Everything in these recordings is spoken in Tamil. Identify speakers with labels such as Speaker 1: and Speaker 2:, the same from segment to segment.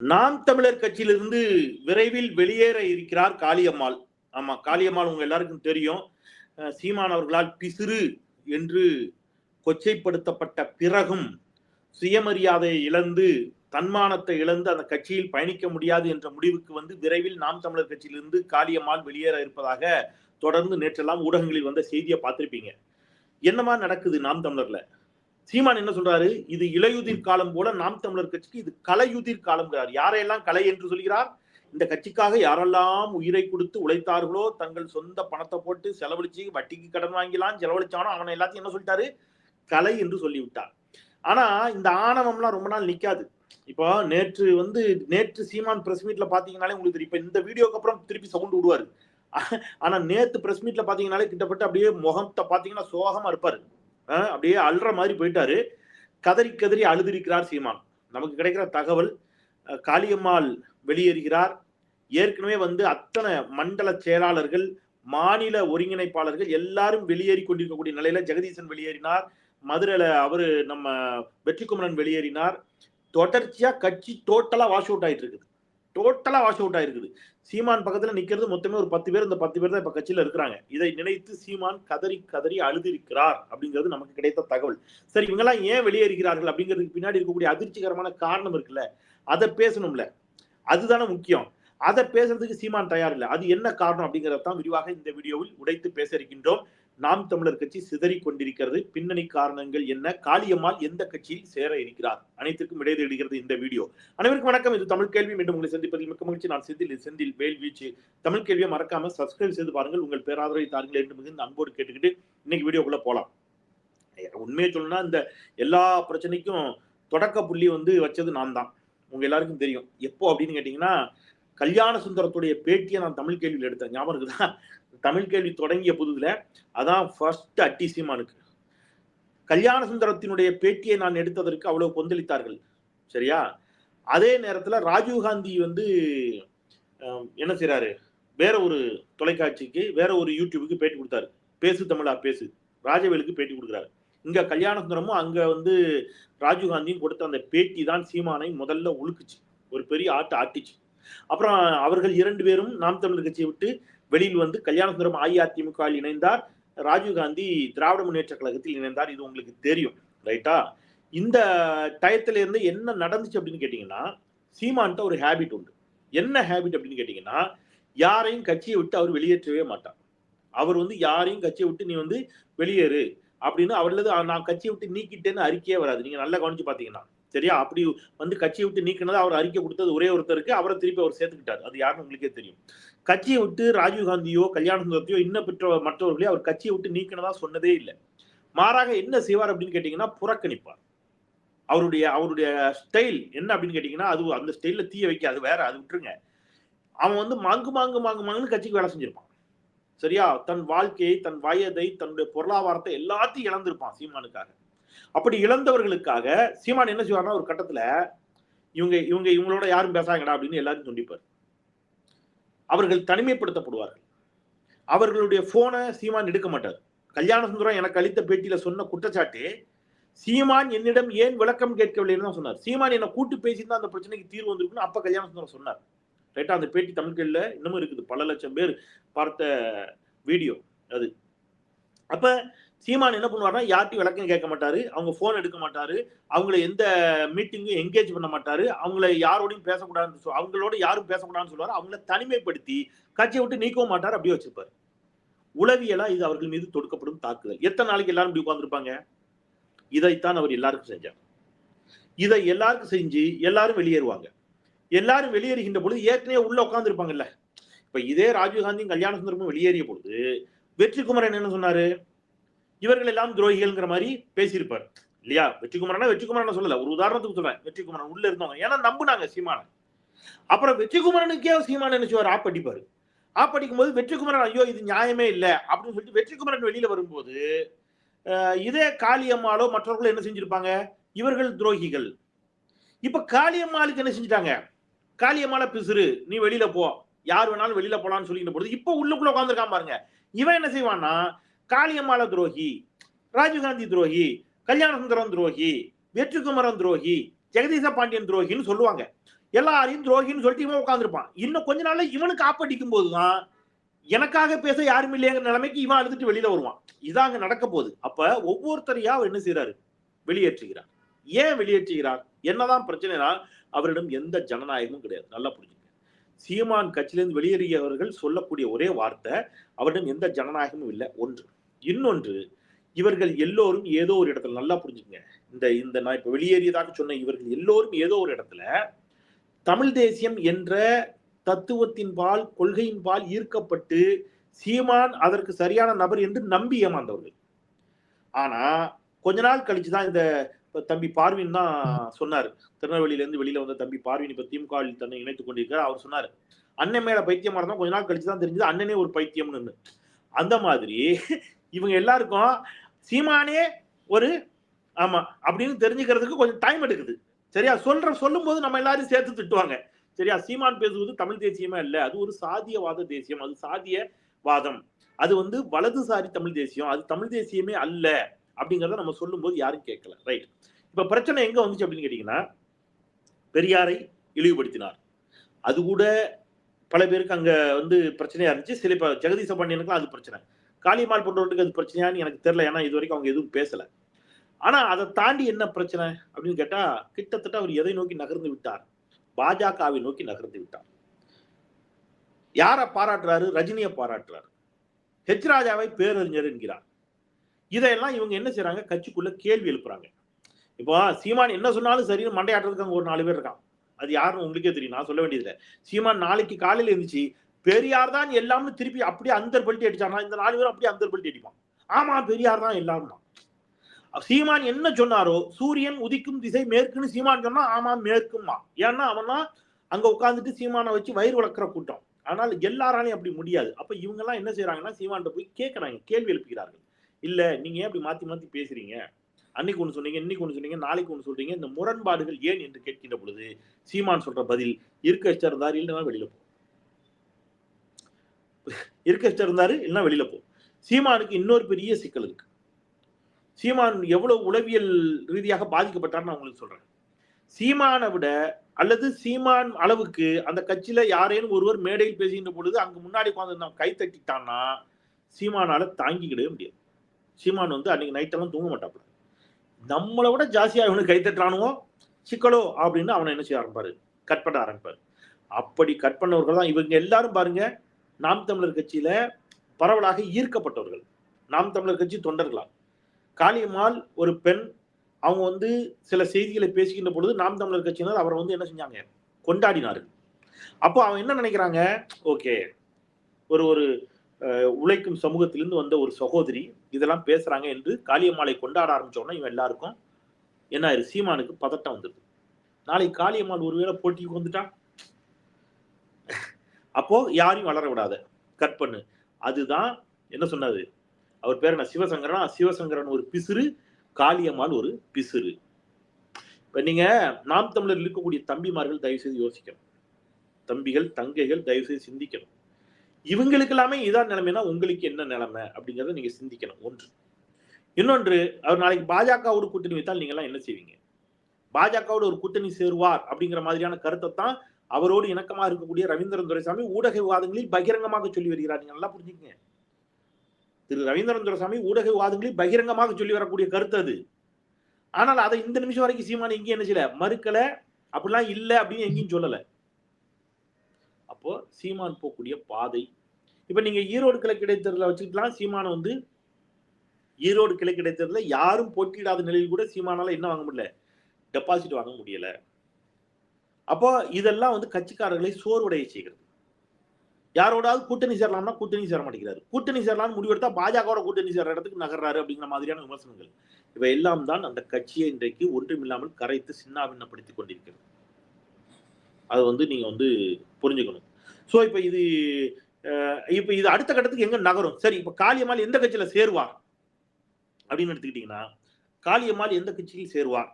Speaker 1: நாம் தமிழர் கட்சியிலிருந்து விரைவில் வெளியேற இருக்கிறார் காளியம்மாள். ஆமா காளியம்மாள் உங்க எல்லாருக்கும் தெரியும். சீமான் அவர்களால் பிசிறு என்று கொச்சைப்படுத்தப்பட்ட பிறகும் சுயமரியாதையை இழந்து தன்மானத்தை இழந்து அந்த கட்சியில் பயணிக்க முடியாது என்ற முடிவுக்கு வந்து விரைவில் நாம் தமிழர் கட்சியிலிருந்து காளியம்மாள் வெளியேற இருப்பதாக தொடர்ந்து நேற்றெல்லாம் ஊடகங்களில் வந்த செய்தியை பார்த்திருப்பீங்க. என்னமா நடக்குது நாம் தமிழர்ல? சீமான் என்ன சொல்றாரு? இது இலையுதிர் காலம் போல நாம் தமிழர் கட்சிக்கு இது கலையுதிர் காலம்ங்கிறார் யாரையெல்லாம் கலை என்று சொல்கிறார்? இந்த கட்சிக்காக யாரெல்லாம் உயிரை கொடுத்து உழைத்தார்களோ தங்கள் சொந்த பணத்தை போட்டு செலவழிச்சு வட்டிக்கு கடன் வாங்கிலாம் செலவழிச்சானோ அவனை எல்லாத்தையும் என்ன சொல்லிட்டாரு? கலை என்று சொல்லிவிட்டார். ஆனா இந்த ஆணவம்லாம் ரொம்ப நாள் நிக்காது. இப்போ நேற்று வந்து நேற்று சீமான் பிரஸ் மீட்ல பாத்தீங்கன்னாலே உங்களுக்கு தெரியும். இப்ப இந்த வீடியோக்கு அப்புறம் திருப்பி சவுண்ட் விடுவாரு. ஆனா நேத்து பிரஸ் மீட்ல பாத்தீங்கன்னாலே கிட்டத்தட்ட அப்படியே முகத்தை பாத்தீங்கன்னா சோகமா இருப்பாரு. அப்படியே அல்ற மாதிரி போயிட்டாரு. கதறி கதறி அழுதிருக்கிறார் சீமான். நமக்கு கிடைக்கிற தகவல் காளியம்மாள் வெளியேறுகிறார். ஏற்கனவே வந்து அத்தனை மண்டல செயலாளர்கள் மாநில ஒருங்கிணைப்பாளர்கள் எல்லாரும் வெளியேறி கொண்டிருக்கக்கூடிய நிலையில ஜெகதீசன் வெளியேறினார். மதுரையில அவரு நம்ம வெற்றிக்குமரன் வெளியேறினார். தொடர்ச்சியா கட்சி டோட்டலா வாஷ் அவுட் ஆயிட்டு இருக்குது. டோட்டலா வாஷ் அவுட் ஆயிருக்குது. சீமான் பக்கத்தில் நிற்கிறது மொத்தமே ஒரு பத்து பேர் இந்த பத்து பேர் தான் இப்போ கட்சியில் இருக்கிறாங்க. இதை நினைத்து சீமான் கதறி கதறி அழுதிருக்கிறார் அப்படிங்கிறது நமக்கு கிடைத்த தகவல். சரி இவங்கெல்லாம் ஏன் வெளியேறுகிறார்கள் அப்படிங்கிறதுக்கு பின்னாடி இருக்கக்கூடிய அதிர்ச்சிகரமான காரணம் இருக்குல்ல. அதை பேசணும்ல. அதுதானே முக்கியம். அதை பேசுறதுக்கு சீமான் தயார் இல்லை. அது என்ன காரணம் அப்படிங்கிறத தான் விரிவாக இந்த வீடியோவில் உடைத்து பேச இருக்கின்றோம். நாம் தமிழர் கட்சி சிதறி கொண்டிருக்கிறது பின்னணி காரணங்கள் என்ன? காளியம்மாள் எந்த கட்சியில் சேர இருக்கிறார்? அனைத்திற்கும் இடைதேடுகிறது இந்த வீடியோ. அனைவருக்கும் வணக்கம். இது தமிழ் கேள்வி. மீண்டும் உங்களை சந்திப்பதில் மிக்க மகிழ்ச்சி. நான் செந்தில். செந்தில் வேல் வீச்சு. தமிழ் கேள்வியை மறக்காம சப்ஸ்கிரைப் செய்து பாருங்கள். உங்கள் பேராதரவை தாருங்கள் என்று மிகுந்த அன்போடு கேட்டுக்கிட்டு இன்னைக்கு வீடியோக்குள்ள போலாம். உண்மையை சொல்லணும்னா இந்த எல்லா பிரச்சனைக்கும் தொடக்க புள்ளி வந்து வச்சது நான் தான் உங்க எல்லாருக்கும் தெரியும். எப்போ அப்படின்னு கேட்டீங்கன்னா கல்யாண சுந்தரத்துடைய பேட்டியை நான் தமிழ் கேள்வியில் எடுத்தேன். ஞாபகம் இருக்குதா? தமிழ் கேள்வி தொடங்கிய புதுதில் அதான் ஃபர்ஸ்ட் அட்டி சீமானுக்கு கல்யாண சுந்தரத்தினுடைய பேட்டியை நான் எடுத்ததற்கு அவ்வளவு கொந்தளித்தார்கள். சரியா? அதே நேரத்தில் ராஜீவ்காந்தி வந்து என்ன செய்கிறாரு வேற ஒரு தொலைக்காட்சிக்கு வேற ஒரு யூடியூபுக்கு பேட்டி கொடுத்தாரு. பேசு தமிழா பேசு. ராஜவேலுக்கு பேட்டி கொடுக்குறாரு. இங்க கல்யாண சுந்தரமும் அங்க வந்து ராஜீவ்காந்தியும் கொடுத்த அந்த பேட்டி தான் சீமானை முதல்ல உழுக்குச்சு ஒரு பெரிய ஆட்டை ஆட்டிச்சு. அப்புறம் அவர்கள் இரண்டு பேரும் நாம் தமிழர் கட்சியை விட்டு வெளியில் வந்து கல்யாணசுந்தரம் அஇஅதிமுக இணைந்தார். ராஜீவ்காந்தி திராவிட முன்னேற்ற கழகத்தில் இணைந்தார். இது உங்களுக்கு தெரியும் ரைட்டா இந்த டயத்துல இருந்து என்ன நடந்துச்சு அப்படின்னு கேட்டீங்கன்னா சீமான்ட்ட ஒரு ஹேபிட் உண்டு. என்ன ஹேபிட் அப்படின்னு கேட்டீங்கன்னா யாரையும் கட்சியை விட்டு அவர் வெளியேற்றவே மாட்டார். அவர் வந்து யாரையும் கட்சியை விட்டு நீ வந்து வெளியேறு அப்படின்னு அவர்களது நான் கட்சியை விட்டு நீக்கிட்டேன்னு அறிக்கையே வராது. நீங்க நல்லா கவனிச்சு பாத்தீங்கன்னா சரியா? அப்படி வந்து கட்சியை விட்டு நீக்கினதை அவர் அறிக்கை கொடுத்தது ஒரே ஒருத்தருக்கு. அவரை திருப்பி அவர் சேர்த்துக்கிட்டார். அது யாருன்னு உங்களுக்கே தெரியும். கட்சியை விட்டு ராஜீவ்காந்தியோ கல்யாண சுந்தரத்தையோ இன்னும் பெற்ற மற்றவர்களையும் அவர் கட்சியை விட்டு நீக்கினதா சொன்னதே இல்லை. மாறாக என்ன செய்வார் அப்படின்னு கேட்டீங்கன்னா புறக்கணிப்பார். அவருடைய அவருடைய ஸ்டைல் என்ன அப்படின்னு கேட்டீங்கன்னா அது அந்த ஸ்டைல்ல தீய வைக்க அது வேற அது விட்டுருங்க. அவன் வந்து மாங்கு மாங்கு மாங்கு மாங்குன்னு கட்சிக்கு வேலை செஞ்சிருப்பான். சரியா? தன் வாழ்க்கையை தன் வயதை தன்னுடைய பொருளாதாரத்தை எல்லாத்தையும் இழந்திருப்பான் சீமானுக்காக. அப்படி இழந்தவர்களுக்காக சீமான் என்ன செய்வார்னா ஒரு கட்டத்துல இவங்க இவங்க இவங்களோட யாரும் பேசாங்கடா அப்படின்னு எல்லாரும் துண்டிப்பார். அவர்கள் தனிமைப்படுத்தப்படுவார்கள். அவர்களுடைய போனை சீமான் எடுக்க மாட்டார். கல்யாண சுந்தரம் எனக்கு அளித்த பேட்டியில சொன்ன குற்றச்சாட்டு சீமான் என்னிடம் ஏன் விளக்கம் கேட்கவில்லைன்னு தான் சொன்னார். சீமான் என்னை கூட்டு பேசியிருந்தா அந்த பிரச்சனைக்கு தீர்வு வந்திருக்குன்னு அப்ப கல்யாண சுந்தரம் சொன்னார். ரைட்டா அந்த பேட்டி தமிழ்கள்ல இன்னமும் இருக்குது. பல லட்சம் பேர் பார்த்த வீடியோ அது. அப்ப சீமான் என்ன பண்ணுவார்னா யார்ட்டையும் விளக்கம் கேட்க மாட்டாரு அவங்க போன் எடுக்க மாட்டாரு அவங்கள எந்த மீட்டிங்கும் என்கேஜ் பண்ண மாட்டாரு அவங்கள யாரோடையும் பேசக்கூடாதுன்னு சொல் அவங்களோட யாரும் பேசக்கூடாதுன்னு சொல்லுவார் அவங்கள தனிமைப்படுத்தி கட்சியை விட்டு நீக்கவும் மாட்டார் அப்படியே வச்சிருப்பாரு. உளவியலா இது அவர்கள் மீது தொடுக்கப்படும் தாக்குதல். எத்தனை நாளைக்கு எல்லாரும் இப்படி உட்காந்துருப்பாங்க இதைத்தான் அவர் எல்லாருக்கும் செஞ்சார் இதை எல்லாருக்கும் செஞ்சு எல்லாரும் வெளியேறுவாங்க. எல்லாரும் வெளியேறுகின்ற பொழுது ஏற்கனவே உள்ள உட்காந்துருப்பாங்கல்ல இப்ப இதே ராஜீவ்காந்தியும் கல்யாண சுந்தரமும் வெளியேறிய பொழுது வெற்றிக்குமரன் என்ன சொன்னாரு? இவர்கள் எல்லாம் துரோகிகள்ங்கிற மாதிரி பேசியிருப்பார். இல்லையா? வெற்றிக்குமரனா வெற்றிக்குமரன் சொல்லல. ஒரு உதாரணத்துக்கு சொல்றேன். வெற்றிக்குமரன் உள்ள இருந்தவங்க. ஏன்னா நம்புனாங்க சீமான அப்புறம் வெற்றிக்குமரனுக்கே சீமான என்ன செய்வார்? ஆப்படிப்பாரு. ஆப்படிக்கும் போது வெற்றிக்குமரன் ஐயோ இது நியாயமே இல்லை. அப்படின்னு சொல்லிட்டு வெற்றிக்குமரன் வெளியில வரும்போது இதே காளியம்மாளோ மற்றவர்களோ என்ன செஞ்சிருப்பாங்க? இவர்கள் துரோகிகள். இப்ப காளியம்மாளுக்கு என்ன செஞ்சுட்டாங்க? காளியம்மாள பிசுறு நீ வெளியில போ. யார் வேணாலும் வெளியில போலான்னு சொல்லிட்டு பொழுது இப்ப உள்ளுக்குள்ள உட்காந்துருக்கான் பாருங்க. இவன் என்ன செய்வான்னா காளியம்மாள துரோகி ராஜீவ்காந்தி துரோகி கல்யாண சுந்தரம் துரோகி வெற்றிக்குமரன் துரோகி ஜெகதீச பாண்டியன் துரோகின்னு சொல்லுவாங்க. எல்லாரையும் துரோகின்னு சொல்லிட்டு இவன் உட்காந்துருப்பான் இன்னும் கொஞ்ச நாள்ல இவனுக்கு ஆப்படிக்கும் போதுதான் எனக்காக பேச யாரும் இல்லைங்கிற நிலைமைக்கு இவன் அழுதுட்டு வெளியில வருவான். இதான் அங்க நடக்க போகுது. அப்ப ஒவ்வொருத்தரையா அவர் என்ன செய்யறாரு வெளியேற்றுகிறார். ஏன் வெளியேற்றுகிறார்? என்னதான் பிரச்சனைனா அவரிடம் எந்த ஜனநாயகமும் கிடையாது. நல்லா புரிஞ்சுங்க. சீமான் கட்சியிலிருந்து வெளியேறியவர்கள் சொல்லக்கூடிய ஒரே வார்த்தை அவரிடம் எந்த ஜனநாயகமும் இல்லை. ஒன்று இன்னொன்று இவர்கள் எல்லோரும் ஏதோ ஒரு இடத்துல நல்லா புரிஞ்சுங்க இந்த இந்த நான் இப்போ வெளியேறியதாக சொன்ன இவர்கள் எல்லோரும் ஏதோ ஒரு இடத்துல தமிழ் தேசியம் என்ற தத்துவத்தின் பால் கொள்கையின் பால் ஈர்க்கப்பட்டு சீமான் அதற்கு சரியான நபர் என்று நம்பி ஏமாந்தவர்கள். ஆனா கொஞ்ச நாள் கழிச்சுதான் இந்த தம்பி பார்வின் தான் சொன்னார். திருநெல்வேலியிலேருந்து வெளியில வந்த தம்பி பார்வின் இப்போ திமுக தன்னை இணைத்துக் கொண்டிருக்கார் அவர் சொன்னார் அண்ணன் மேல பைத்தியமா இருந்தால் கொஞ்ச நாள் கழிச்சு தான் தெரிஞ்சது அண்ணனே ஒரு பைத்தியம்னு அந்த மாதிரி இவங்க எல்லாருக்கும் சீமானே ஒரு ஆமா அப்படின்னு தெரிஞ்சுக்கிறதுக்கு கொஞ்சம் டைம் எடுக்குது. சரியா? சொல்ற சொல்லும் போது நம்ம எல்லாரும் சேர்த்து திட்டுவாங்க. சரியா? சீமான் பேசுவது தமிழ் தேசியமே இல்லை? அது ஒரு சாதியவாத தேசியம். அது சாதிய வாதம் அது வந்து வலதுசாரி தமிழ் தேசியம். அது தமிழ் தேசியமே அல்ல அப்படிங்கிறத நம்ம சொல்லும்போது யாரும் கேட்கல. ரைட் இப்ப பிரச்சனை எங்க வந்துச்சு அப்படின்னு கேட்டீங்கன்னா பெரியாரை இழிவுபடுத்தினார். அது கூட பல பேருக்கு அங்க வந்து பிரச்சனையா இருந்துச்சு. சில இப்ப ஜெகதீச பாண்டியனுக்குலாம் அது பிரச்சனை. காளிமால் போன்றவர்களுக்கு அது பிரச்சனையான்னு எனக்கு தெரியல. ஏன்னா இது வரைக்கும் அவங்க எதுவும் பேசல. ஆனா அதை தாண்டி என்ன பிரச்சனை அப்படின்னு கேட்டா கிட்டத்தட்ட அவர் எதை நோக்கி நகர்ந்து விட்டார்? பாஜகவை நோக்கி நகர்ந்து விட்டார். யாரை பாராட்டுறாரு? ரஜினியை பாராட்டுறாரு. ஹெச் ராஜாவை பேரறிஞர் என்கிறார். இதையெல்லாம் இவங்க என்ன செய்றாங்க? கட்சிக்குள்ள கேள்வி எழுப்புறாங்க. இப்போ சீமான் என்ன சொன்னாலும் சரி மண்டையாட்டுறதுக்கு அங்க ஒரு நாலு பேர் இருக்கான் அது யாருன்னு உங்களுக்கே தெரியும். நான் சொல்ல வேண்டியதில்லை. சீமான் நாளைக்கு காலையில இருந்துச்சு பெரியார் தான் எல்லாம்னு திருப்பி அப்படியே அந்தர் பல்ட்டி அடிச்சானா இந்த நாலு பேரும் அப்படியே அந்தர் பல்ட்டி அடிப்பான். ஆமா பெரியார் தான் எல்லாம்னா. சீமான் என்ன சொன்னாரோ சூரியன் உதிக்கும் திசை மேற்குன்னு சீமான் சொன்னா ஆமா மேற்குமா ஏன்னா அவனா அங்க உட்காந்துட்டு சீமானை வச்சு வயிறு வளர்க்குற கூட்டம். ஆனால் எல்லாராலையும் அப்படி முடியாது. அப்ப இவங்க எல்லாம் என்ன செய்யறாங்கன்னா சீமான்ட்ட போய் கேட்கறாங்க கேள்வி எழுப்புகிறார்கள். இல்ல நீங்க ஏன் அப்படி மாத்தி மாத்தி பேசுறீங்க? அன்னைக்கு ஒன்று சொன்னீங்க இன்னைக்கு ஒன்று சொன்னீங்க நாளைக்கு ஒன்று சொல்றீங்க இந்த முரண்பாடுகள் ஏன்? என்று கேட்கின்ற பொழுது சீமான் சொல்ற பதில் இருக்க இஷ்டம் இல்லைன்னா வெளியில போ. இருக்க இருந்தாரு இல்லைன்னா வெளியில போ. சீமானுக்கு இன்னொரு பெரிய சிக்கல் இருக்கு. சீமான் எவ்வளவு உளவியல் ரீதியாக பாதிக்கப்பட்டார்னு நான் உங்களுக்கு சொல்றேன். சீமானை விட அல்லது சீமான் அளவுக்கு அந்த கட்சியில யாரேனும் ஒருவர் மேடையில் பேசுகின்ற பொழுது அங்கு முன்னாடி உட்காந்து நம்ம கை தட்டிட்டான்னா சீமானால தாங்கிக்கிடவே முடியாது. சீமான் வந்து அன்னைக்கு நைட்டெல்லாம் தூங்க மாட்டாப்புல. நம்மளை விட ஜாஸ்தியா இவனுக்கு கை தட்டுறானுவோ? சிக்கலோ? அப்படின்னு அவனை என்ன செய்ய ஆரம்பிப்பாரு? கட் பண்ண ஆரம்பிப்பாரு. அப்படி கட் பண்ணவர்கள் தான் இவங்க எல்லாரும் பாருங்க நாம் தமிழர் கட்சியில பரவலாக ஈர்க்கப்பட்டவர்கள். நாம் தமிழர் கட்சி தொண்டர்களா காளியம்மாள் ஒரு பெண் அவங்க வந்து சில செய்திகளை பேசுகின்ற பொழுது நாம் தமிழர் கட்சியினர் அவரை வந்து என்ன செஞ்சாங்க? கொண்டாடினார் அப்போ அவன் என்ன நினைக்கிறாங்க? ஓகே ஒரு ஒரு உழைக்கும் சமூகத்திலிருந்து வந்த ஒரு சகோதரி இதெல்லாம் பேசுறாங்க என்று காளியம்மாளை கொண்டாட ஆரம்பிச்ச உடனே இவன் எல்லாருக்கும் என்ன சீமானுக்கு பதட்டம் வந்துடுது நாளைக்கு காளியம்மாள் ஒருவேளை போட்டிக்கு வந்துட்டா அப்போ யாரையும் வளர விடாத. கட் பண்ணு. அதுதான் என்ன சொன்னது அவர் பேர் என்ன? சிவசங்கரனா? சிவசங்கரன் ஒரு பிசுறு காளியம்மாள் ஒரு பிசுறு. இப்ப நீங்க நாம் தமிழர் இருக்கக்கூடிய தம்பிமார்கள் தயவு செய்து யோசிக்கணும். தம்பிகள் தங்கைகள் தயவு செய்து சிந்திக்கணும். இவங்களுக்கு எல்லாமே இதான் நிலைமைனா உங்களுக்கு என்ன நிலைமை அப்படிங்கிறத நீங்க சிந்திக்கணும். ஒன்று. இன்னொன்று அவர் நாளைக்கு பாஜகவோடு கூட்டணி வைத்தால் நீங்க எல்லாம் என்ன செய்வீங்க? பாஜகவோட ஒரு கூட்டணி சேருவார் அப்படிங்கிற மாதிரியான கருத்தை தான் அவரோடு இணக்கமா இருக்கக்கூடிய ரவீந்திரன் துரைசாமி ஊடக விவாதங்களில் பகிரங்கமாக சொல்லி வருகிறார். நீங்க நல்லா புரிஞ்சுக்கங்க. திரு ரவீந்திரன் துரைசாமி ஊடக விவாதங்களில் பகிரங்கமாக சொல்லி வரக்கூடிய கருத்து அது. ஆனால் அதை இந்த நிமிஷம் வரைக்கும் சீமான் எங்கேயும் என்ன செய்யல? மறுக்கல. அப்படிலாம் இல்லை அப்படின்னு எங்கேயும் சொல்லல. அப்போ சீமான் போகக்கூடிய பாதை. இப்ப நீங்க ஈரோடு கிழக்கு இடைத்தேர்தல வச்சுக்கலாம் சீமான் வந்து ஈரோடு கிழக்கு இடைத்தேர்தல யாரும் போட்டியிடாத நிலையில் கூட சீமானால என்ன வாங்க முடியல? டெபாசிட் வாங்க முடியலை. அப்போ இதெல்லாம் வந்து கட்சிக்காரர்களை சோர்வடைய செய்கிறது. யாரோடாவது கூட்டணி சேரலாம்னா கூட்டணி சேர மாட்டேங்கிறாரு. கூட்டணி சேரலாம்னு முடிவெடுத்தா பாஜகவோட கூட்டணி சேர்ற இடத்துக்கு நகர்றாரு அப்படிங்கிற மாதிரியான விமர்சனங்கள். இவை எல்லாம் தான் அந்த கட்சியை இன்றைக்கு ஒன்றுமில்லாமல் கரைத்து சின்னாபின்னப்படுத்தி கொண்டிருக்கிறது. அது வந்து நீங்க வந்து புரிஞ்சுக்கணும். ஸோ இப்போ இது இப்போ இது அடுத்த கட்டத்துக்கு எங்க நகரும்? சரி இப்போ காளியம்மாள் எந்த கட்சியில சேருவார் அப்படின்னு எடுத்துக்கிட்டீங்கன்னா காளியம்மாள் எந்த கட்சியில் சேருவார்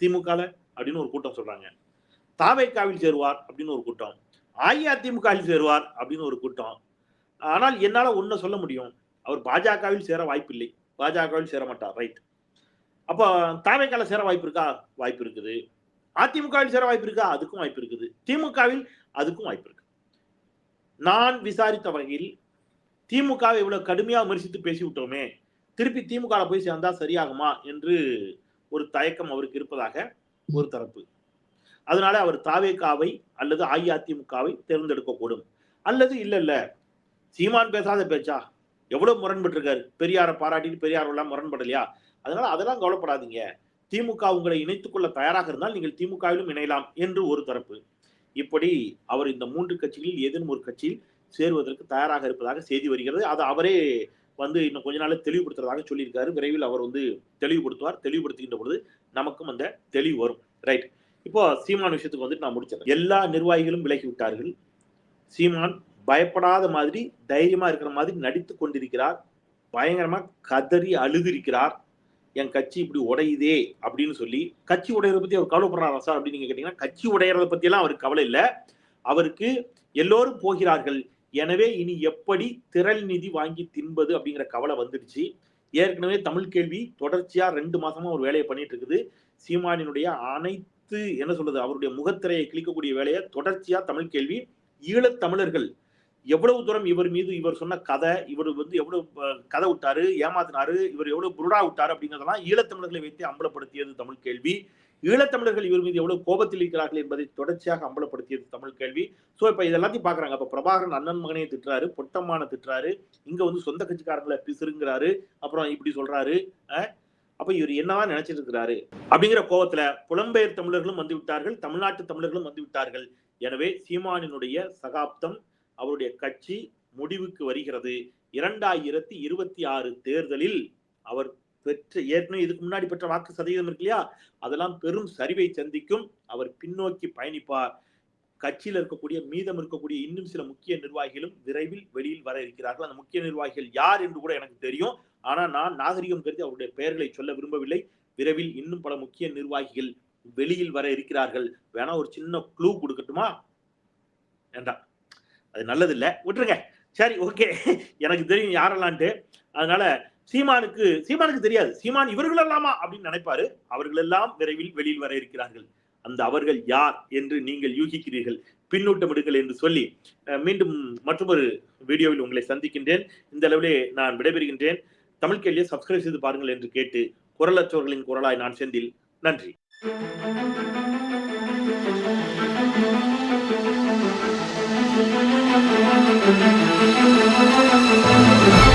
Speaker 1: திமுகல அப்படின்னு ஒரு கூட்டம் சொல்றாங்க. தாவேக்காவில் சேருவார் அப்படின்னு ஒரு கூட்டம். அஇஅதிமுகவில் சேருவார் அப்படின்னு ஒரு கூட்டம். ஆனால் என்னால் ஒன்றை சொல்ல முடியும். அவர் பாஜகவில் சேர வாய்ப்பில்லை. பாஜகவில் சேர மாட்டார். ரைட் அப்போ தாவேக்கால சேர வாய்ப்பு இருக்கா? வாய்ப்பு இருக்குது. அதிமுகவில் சேர வாய்ப்பு இருக்கா? அதுக்கும் வாய்ப்பு இருக்குது. திமுகவில் அதுக்கும் வாய்ப்பு இருக்கு. நான் விசாரித்த வகையில் திமுகவை இவ்வளவு கடுமையாக விமர்சித்து பேசிவிட்டோமே. திருப்பி திமுக போய் சேர்ந்தா சரியாகுமா? என்று ஒரு தயக்கம் அவருக்கு இருப்பதாக ஒரு தரப்பு. அதனால அவர் தாவேக்காவை அல்லது அஇஅதிமுகவை தேர்ந்தெடுக்கக்கூடும். அல்லது இல்ல இல்ல. சீமான் பேசாத பேச்சா? எவ்வளவு முரண்பட்டிருக்காரு? பெரியாரை பாராட்டிட்டு பெரியார் எல்லாம் முரண்படலையா? அதனால அதெல்லாம் கவலைப்படாதீங்க. திமுக உங்களை இணைத்துக் கொள்ள தயாராக இருந்தால் நீங்கள் திமுகவிலும் இணையலாம் என்று ஒரு தரப்பு. இப்படி அவர் இந்த மூன்று கட்சிகளில் ஏதேனும் ஒரு கட்சியில் சேருவதற்கு தயாராக இருப்பதாக செய்தி வருகிறது. அது அவரே வந்து இன்னும் கொஞ்ச நாள் தெளிவுபடுத்துறதாக சொல்லியிருக்காரு. விரைவில் அவர் வந்து தெளிவுபடுத்துவார். தெளிவுபடுத்துகின்ற பொழுது நமக்கும் அந்த தெளிவு வரும். ரைட். இப்போ சீமான் விஷயத்துக்கு வந்துட்டு நான் முடிச்சிடறேன். எல்லா நிர்வாகிகளும் விலகி விட்டார்கள். சீமான் பயப்படாத மாதிரி தைரியமா இருக்கிற மாதிரி நடித்து கொண்டிருக்கிறார். பயங்கரமா கதறி அழுதிருக்கிறார். என் கட்சி இப்படி உடையுதே அப்படின்னு சொல்லி கட்சி உடையறத பத்தி அவர் கவலைப்படுறாரா சார் அப்படின்னு நீங்க கேட்டீங்கன்னா கட்சி உடையறத பத்தி எல்லாம் அவருக்கு கவலை இல்லை. அவருக்கு எல்லோரும் போகிறார்கள். எனவே இனி எப்படி திரள் நிதி வாங்கி தின்பது அப்படிங்கிற கவலை வந்துடுச்சு. ஏற்கனவே தமிழ் கேள்வி தொடர்ச்சியா ரெண்டு மாசமா ஒரு வேலையை பண்ணிட்டு இருக்குது. சீமானினுடைய அனைத்து என்ன சொல்றது அவருடைய முகத்திரையை கிழிக்கக்கூடிய வேலையை தொடர்ச்சியா தமிழ் கேள்வி ஈழத் தமிழர்கள். எவ்வளவு தூரம் இவர் மீது இவர் சொன்ன கதை இவர் வந்து எவ்வளவு கதை விட்டாரு ஏமாத்தினாரு இவர் எவ்வளவு புருடா விட்டாரு அப்படிங்கிறதெல்லாம் ஈழத்தமிழர்களை வைத்து அம்பலப்படுத்தியது தமிழ் கேள்வி. ஈழத்தமிழர்கள் இவர் மீது எவ்வளவு கோபத்தில் இருக்கிறார்கள் என்பதை தொடர்ச்சியாக அம்பலப்படுத்தியது தமிழ் கேள்வி. சோ இப்ப இதெல்லாத்தையும் பாக்குறாங்க அப்ப பிரபாகரன் அண்ணன் மகனையை திட்டுறாரு பொட்டமான திட்டுறாரு இங்க வந்து சொந்த கட்சிக்காரங்களை பிசுறுங்கிறாரு அப்புறம் இப்படி சொல்றாரு அஹ், அப்ப இவர் என்னதான் நினைச்சிட்டு இருக்கிறாரு அப்படிங்கிற கோபத்துல புலம்பெயர் தமிழர்களும் வந்து விட்டார்கள் தமிழ்நாட்டு தமிழர்களும் வந்து விட்டார்கள். எனவே சீமானினுடைய சகாப்தம் அவருடைய கட்சி முடிவுக்கு வருகிறது. இரண்டாயிரத்தி இருபத்தி ஆறு தேர்தலில் அவர் பெற்ற ஏற்கனவே இதுக்கு முன்னாடி பெற்ற வாக்கு சதவீதம் இருக்கு இல்லையா? அதெல்லாம் பெரும் சரிவை சந்திக்கும் அவர் பின்னோக்கி பயணிப்பார். கட்சியில் இருக்கக்கூடிய மீதம் இருக்கக்கூடிய இன்னும் சில முக்கிய நிர்வாகிகளும் விரைவில் வெளியில் வர இருக்கிறார்கள். அந்த முக்கிய நிர்வாகிகள் யார் என்று கூட எனக்கு தெரியும். ஆனால் நான் நாகரிகம் கருதி அவருடைய பெயர்களை சொல்ல விரும்பவில்லை. விரைவில் இன்னும் பல முக்கிய நிர்வாகிகள் வெளியில் வர இருக்கிறார்கள். வேணா ஒரு சின்ன க்ளூ கொடுக்கட்டுமா? என்றார் அது நல்லது இல்லை விட்டுருங்க. சரி ஓகே எனக்கு தெரியும் யாரெல்லான்ட்டு அதனால சீமானுக்கு சீமானுக்கு தெரியாது. சீமான் இவர்கள் எல்லாமா அப்படின்னு நினைப்பாரு. அவர்கள் எல்லாம் விரைவில் வெளியில் வர இருக்கிறார்கள். அந்த அவர்கள் யார் என்று நீங்கள் யூகிக்கிறீர்கள். பின்னூட்டம் எடுக்கல் என்று சொல்லி மீண்டும் மற்றொரு வீடியோவில் உங்களை சந்திக்கின்றேன். இந்த அளவிலே நான் விடைபெறுகின்றேன். தமிழ் கேள்வியை சப்ஸ்கிரைப் செய்து பாருங்கள் என்று கேட்டு குரலற்றவர்களின் குரலாய் நான் செந்தில் நன்றி
Speaker 2: Thank you.